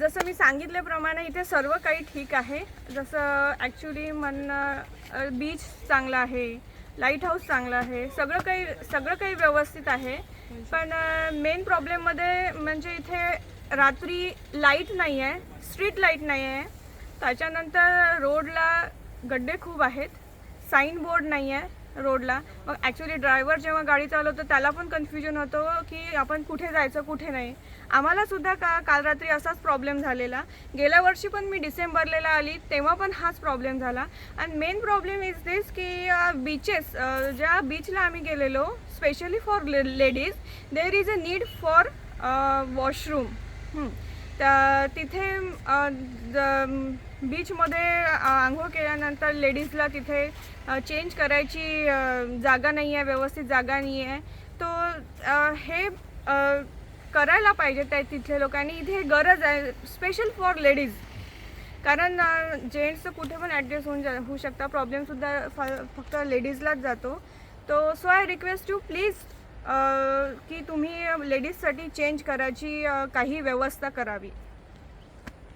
जसं मी सांगितल्याप्रमाणे इथे सर्व काही ठीक आहे. जसं ॲक्च्युली म्हणणं बीच चांगला आहे लाइट हाऊस चांगला आहे सगळं काही सगळं काही व्यवस्थित आहे. पण मेन प्रॉब्लेममध्ये म्हणजे इथे रात्री लाइट नाही आहे स्ट्रीट लाइट नाही आहे त्याच्यानंतर रोडला गड्डे खूप आहेत साईन बोर्ड नाही आहे रोडला. मग ॲक्च्युली ड्रायव्हर जेव्हा गाडी चालवतो त्याला पण कन्फ्युजन होतं की आपण कुठे जायचं कुठे नाही. आम्हालासुद्धा का काल रात्री असाच प्रॉब्लेम झालेला. गेल्या वर्षी पण मी डिसेंबरला आली तेव्हा पण हाच प्रॉब्लेम झाला. आणि मेन प्रॉब्लेम इज दिस की बीचेस ज्या बीचला आम्ही गेलेलो specially for ladies there is a need for washroom त्या तिथे ज- बीचमध्ये आंघोळ केल्यानंतर लेडीजला तिथे चेंज करायची जागा नाही आहे व्यवस्थित जागा नाही आहे. तो हे करायला पाहिजे त्या तिथल्या लोकांनी. इथे गरज आहे स्पेशल फॉर लेडीज कारण जेंट्सचं कुठे पण ॲडजस्ट होऊन जा होऊ शकता प्रॉब्लेमसुद्धा फ फक्त लेडीजलाच जातो. तो so I request you please की तुम्ही लेडीजसाठी चेंज करायची काही व्यवस्था करावी.